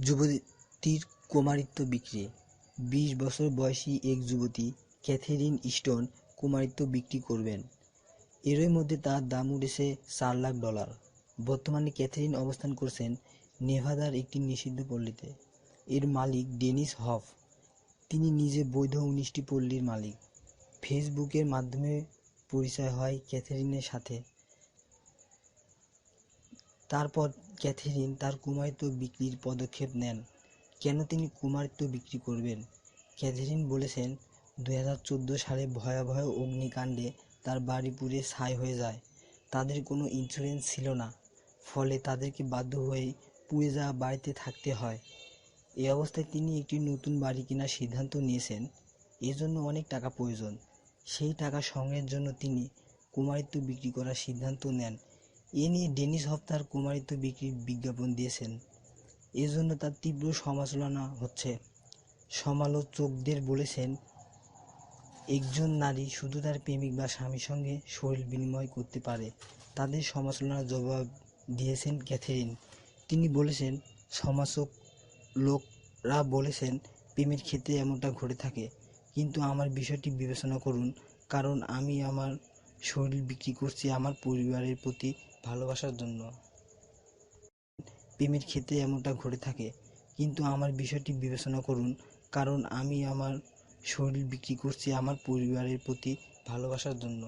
যুবতীর কুমারিত্ব বিক্রি। বিশ বছর বয়সী এক যুবতী ক্যাথেরিন স্টোন কুমারিত্ব বিক্রি করবেন। এরই মধ্যে তার দাম উঠেছে চার লাখ ডলার। বর্তমানে ক্যাথেরিন অবস্থান করছেন নেভাদার একটি নিষিদ্ধ পল্লীতে। এর মালিক ডেনিস হফ। তিনি নিজে বৈধ উনিশটি পল্লীর মালিক। ফেসবুকের মাধ্যমে পরিচয় হয় ক্যাথেরিনের সাথে। তারপর ক্যাথেরিন তার কুমারিত্ব বিক্রির পদক্ষেপ নেন। কেন তিনি কুমারিত্ব বিক্রি করবেন? ক্যাথেরিন বলেছেন দু হাজার চোদ্দ সালে ভয়াবহ অগ্নিকাণ্ডে তার বাড়ি পুড়ে ছাই হয়ে যায়। তাদের কোনো ইন্স্যুরেন্স ছিল না। ফলে তাদেরকে বাধ্য হয়ে পুড়ে যাওয়া বাড়িতে থাকতে হয়। এই অবস্থায় তিনি একটি নতুন বাড়ি কেনার সিদ্ধান্ত নিয়েছেন। এজন্য অনেক টাকা প্রয়োজন। সেই টাকা সংগ্রহের জন্য তিনি কুমারিত্ব বিক্রি করার সিদ্ধান্ত নেন। এ নিয়ে ডেনিস হফ কুমারিত্ব বিক্রির বিজ্ঞাপন দিয়েছেন। এজন্য তার তীব্র সমালোচনা হচ্ছে। সমালোচকদের বলেছেন, একজন নারী শুধু তার প্রেমিক বা স্বামীর সঙ্গে শরীর বিনিময় করতে পারে। তাদের সমালোচনার জবাব দিয়েছেন ক্যাথেরিন। তিনি বলেছেন, সমালোচক লোকরা বলেছেন, প্রেমের ক্ষেত্রে এমনটা ঘটে থাকে। কিন্তু আমার বিষয়টি বিবেচনা করুন, কারণ আমি আমার শরীর বিক্রি করছি আমার পরিবারের প্রতি ভালোবাসার জন্য। প্রেমের ক্ষেত্রে এমনটা ঘটে থাকে, কিন্তু আমার বিষয়টি বিবেচনা করুন, কারণ আমি আমার শরীর বিক্রি করছি আমার পরিবারের প্রতি ভালোবাসার জন্য।